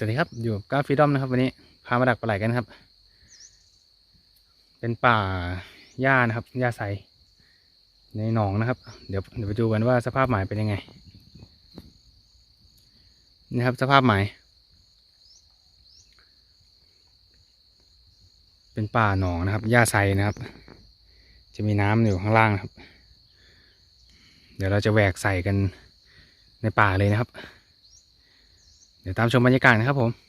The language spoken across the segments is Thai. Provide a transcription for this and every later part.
สวัสดีครับอยู่ก้าฟีดอมนะครับ วันนี้พามาดักปลาไหลกันครับ เป็นป่าหญ้านะครับหญ้าใสในหนองนะครับ เดี๋ยวเดี๋ยวไปดูกันว่าสภาพหมายเป็นยังไงนี่ครับ สภาพหมาย เป็นป่าหนองนะครับหญ้าใสนะครับ จะมีน้ำอยู่ข้างล่างนะครับ เดี๋ยวเราจะแหวกใส่กันในป่าเลยนะครับ เดี๋ยวตามชมบรรยากาศนะครับผม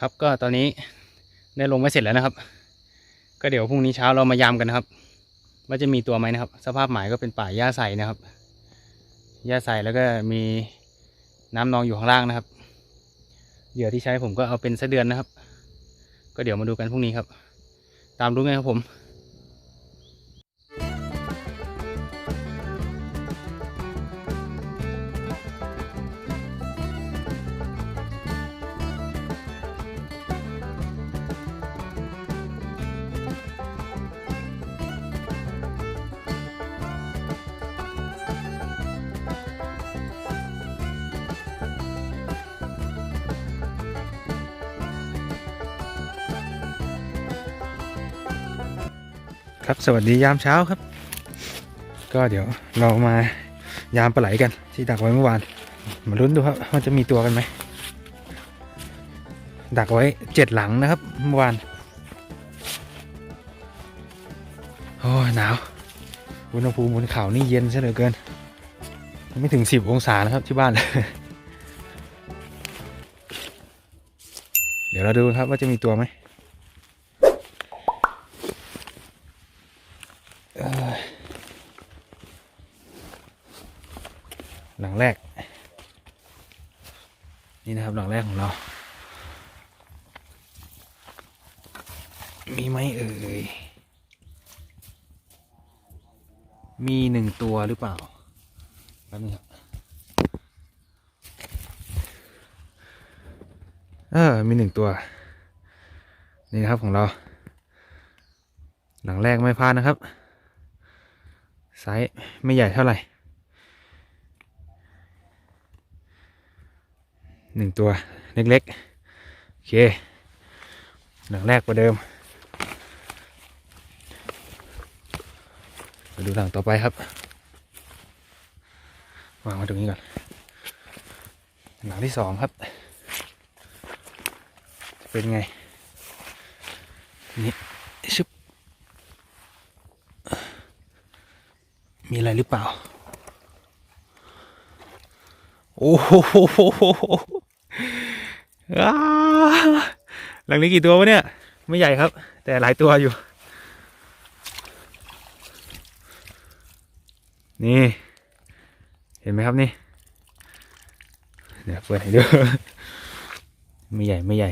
ครับก็ตอนนี้ได้ลงไว้เสร็จแล้วนะครับ ก็เดี๋ยวพรุ่งนี้เช้าเรามายามกันนะครับ ว่าจะมีตัวไหมนะครับ สภาพหมายก็เป็นป่าหญ้าใสนะครับหญ้าใสแล้วก็มีน้ำนองอยู่ข้างล่างนะครับ เหยื่อที่ใช้ผมก็เอาเป็นสะเดือนนะครับ ก็เดี๋ยวมาดูกันพรุ่งนี้ครับ ตามรู้ไงครับผม ครับสวัสดียามเช้าครับ ก็เดี๋ยวเรามายามปลาไหลกัน ที่ดักไว้เมื่อวาน มาลุ้นดูครับว่าจะมีตัวกันไหมดักไว้เจ็ดหลังนะครับเมื่อวานโอ้หนาวอุณหภูมิบนเขานี่เย็นซะเหลือเกิน ไม่ถึงสิบองศานะครับที่บ้าน เดี๋ยวเราดูครับว่าจะมีตัวไหม เอ่อ หลังแรก นี่นะครับหลังแรกของเรา มีไหมเอ่ย มีหนึ่งตัวหรือเปล่าแป๊บนึงครับเออมีหนึ่งตัว นี่นะครับของเรา หลังแรกไม่พลาดนะครับ ไซส์ไม่ใหญ่เท่าไหร่หนึ่งตัวเล็กๆ โอเค หลังแรกประเดิมมาดูหลังต่อไปครับ วางไว้ตรงนี้ก่อน หลังที่สองครับเป็นไง นี่ชึบ มีอะไรหรือเปล่า โอ้โหอ้าหลังนี้กี่ตัววะเนี่ย ไม่ใหญ่ครับ แต่หลายตัวอยู่ นี่ เห็นไหมครับนี่ เดี๋ยวเปิดให้ดู ไม่ใหญ่ไม่ใหญ่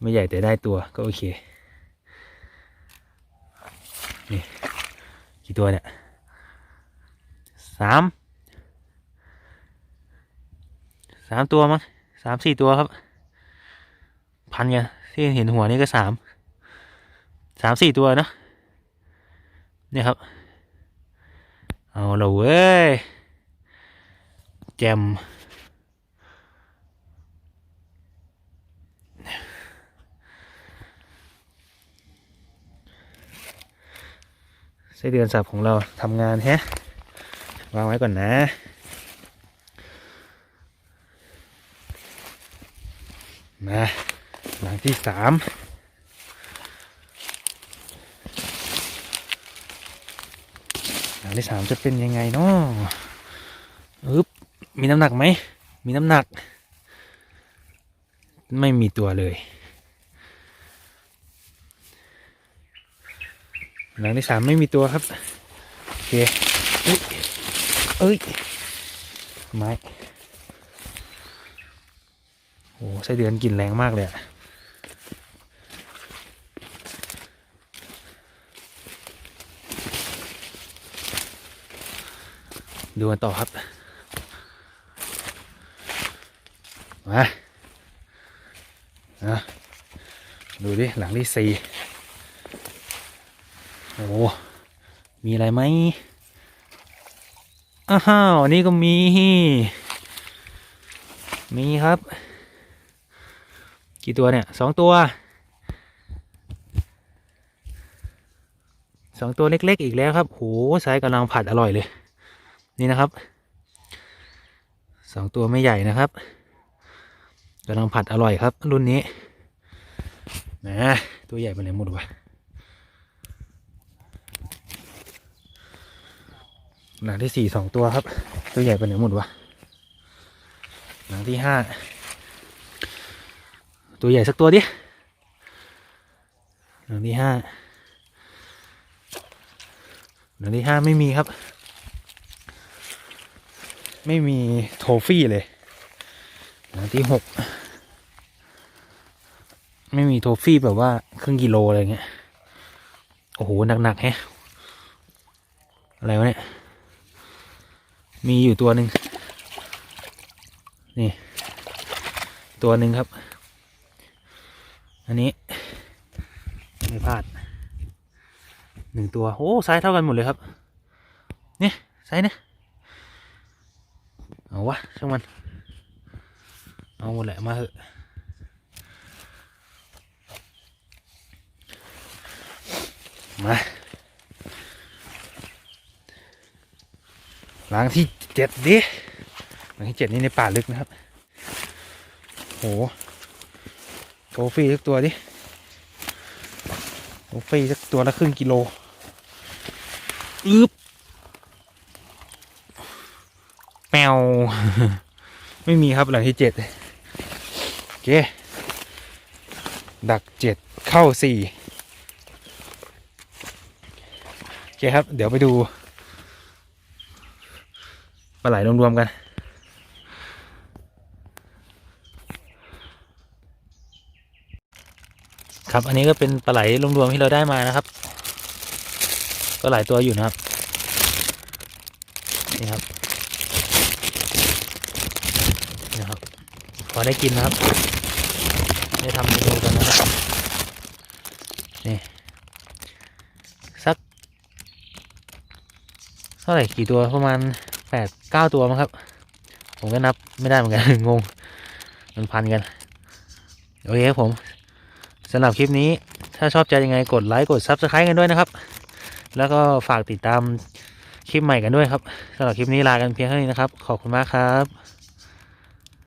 ไม่ใหญ่แต่ได้ตัวก็โอเค นี่ กี่ตัวเนี่ย สามสามตัวมั้งสามสี่ตัวครับ พันกันที่เห็นหัวนี่ก็สามสามสี่ตัวเนะเนี่ยครับ เอาละเว้ยแจมไส้เดือนสับของเราทำงานแฮะ วางไว้ก่อนนะมาหลังที่สามหลังที่สามจะเป็นยังไงเนาะอึบมีน้ำหนักไหม มีน้ำหนัก ไม่มีตัวเลย หลังที่สามไม่มีตัวครับ โอเคอุ๊ย เอ้ย ไม้โอ้ไส้เดือนกลิ่นแรงมากเลยอะดูกันต่อครับ มานะดูดิ หลังที่สี่โอ้ มีอะไรไหม อ้าวนนี่ก็มี มีครับ กี่ตัวเนี่ยสองตัวสองตัวเล็ก ๆ อีกแล้วครับโหไซส์กำลังผัดอร่อยเลย นี่นะครับสองตัวไม่ใหญ่นะครับกำลังผัดอร่อยครับ รุ่นนี้นะตัวใหญ่ไปไหนหมดวะ หลังที่สี่สองตัวครับ ตัวใหญ่ไปไหนหมดวะหลังที่ห้าตัวใหญ่สักตัวดิหลังที่ห้าหลังที่ห้าไม่มีครับ ไม่มีโทฟี่เลย หลังที่หกไม่มีโทฟี่แบบว่าครึ่งกิโลอะไรเงี้ย โอ้โหหนักๆแฮะอะไรวะเนี่ย มีอยู่ตัวหนึ่งนี่ ตัวหนึ่งครับ อันนี้ ไม่พลาดหนึ่งตัว โอ้ไซส์เท่ากันหมดเลยครับ เนี่ยไซส์เนี่ยเอาวะช่างมัน เอาหมดแหละมาเถอะมา หลังที่เจ็ดดิหลังที่เจ็ดนี่ในป่าลึกนะครับ โหโทฟี่สักตัวดิโทฟี่สักตัวละครึ่งกิโลอึบแมว ไม่มีครับหลังที่เจ็ดโอเค ดักเจ็ดเข้าสี่โอเคครับ เดี๋ยวไปดู ไหลรวมๆกัน ครับอันนี้ก็เป็นปลาไหลรวมๆที่เราได้มานะครับ ก็หลายตัวอยู่นะครับนี่ครับนี่ครับพอได้กินนะครับ ได้ทำเมนูกันนะครับนี่สักเท่าไหร่กี่ตัวประมาณ แปดเก้าตัวมั้งครับ ผมก็นับไม่ได้เหมือนกัน งง มันพันกัน โอเคครับผมสำหรับคลิปนี้ถ้าชอบใจยังไงกดไลค์กด Subscribe กันด้วยนะครับ แล้วก็ฝากติดตามคลิปใหม่กันด้วยครับสำหรับคลิปนี้ลากันเพียงเท่านี้นะครับ ขอบคุณมากครับ